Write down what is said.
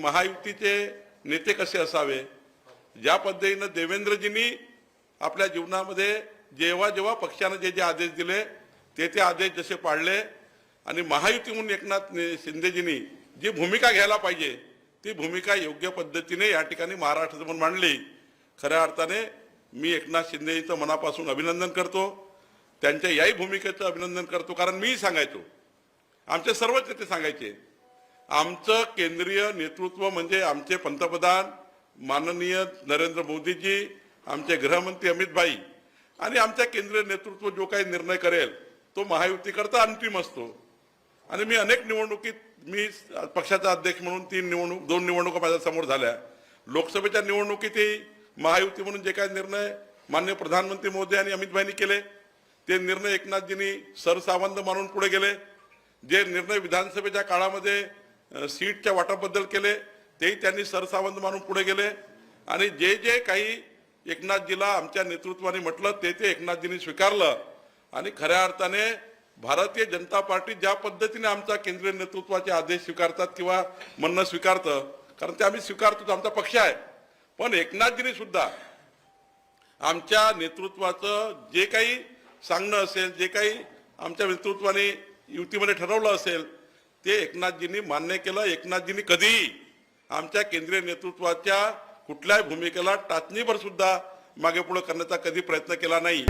महायुतीचे नेते कसे असावे? ज्या पद्धतीनं देवेंद्रजींनी आपल्या जीवनामध्ये जेव्हा जेव्हा पक्षानं जे जे आदेश दिले ते ते आदेश जसे पाळले आणि महायुती म्हणून एकनाथ शिंदेजींनी जी भूमिका घ्यायला पाहिजे ती भूमिका योग्य पद्धतीने या ठिकाणी महाराष्ट्रासमोर मांडली. खऱ्या अर्थाने मी एकनाथ शिंदेजीचं मनापासून अभिनंदन करतो. त्यांच्या याही भूमिकेचं अभिनंदन करतो कारण मीही सांगायचो. आमचे सर्वच नेते सांगायचे. आमचं केंद्रीय नेतृत्व म्हणजे आमचे पंतप्रधान माननीय नरेंद्र मोदीजी आमचे गृहमंत्री अमित भाई आणि आमच्या केंद्रीय नेतृत्व जो काही निर्णय करेल तो महायुतीकरता अंतिम असतो. आणि मी अनेक निवडणुकीत मी पक्षाचा अध्यक्ष म्हणून तीन निवडणूक दोन निवडणुका माझ्यासमोर झाल्या. लोकसभेच्या निवडणुकीतही महायुती म्हणून जे काही निर्णय मान्य प्रधानमंत्री मोदी आणि अमित भाईंनी केले ते निर्णय एकनाथजींनी सरसावंत मानून पुढे गेले. जे निर्णय विधानसभेच्या काळामध्ये सीटच्या वाटाबद्दल केले तेही त्यांनी सरसावंत मानून पुढे गेले. आणि जे जे काही एकनाथजीला आमच्या नेतृत्वाने म्हटलं ते ते एकनाथजींनी स्वीकारलं. आणि खऱ्या अर्थाने भारतीय जनता पार्टी ज्या पद्धतीने आमचा केंद्रीय नेतृत्वाचे आदेश स्वीकारतात किंवा म्हणणं स्वीकारतं कारण ते आम्ही स्वीकारतो आमचा पक्ष आहे. पण एकनाथजींनी सुद्धा आमच्या नेतृत्वाचं जे काही सांगणं असेल जे काही आमच्या नेतृत्वाने युतीमध्ये ठरवलं असेल ते एकनाथजींनी मान्य केलं. एकनाथजींनी कधीही आमच्या केंद्रीय नेतृत्वाच्या कुठल्याही भूमिकेला टाचणीभर सुद्धा मागे पुढे करण्याचा कधी प्रयत्न केला नाही.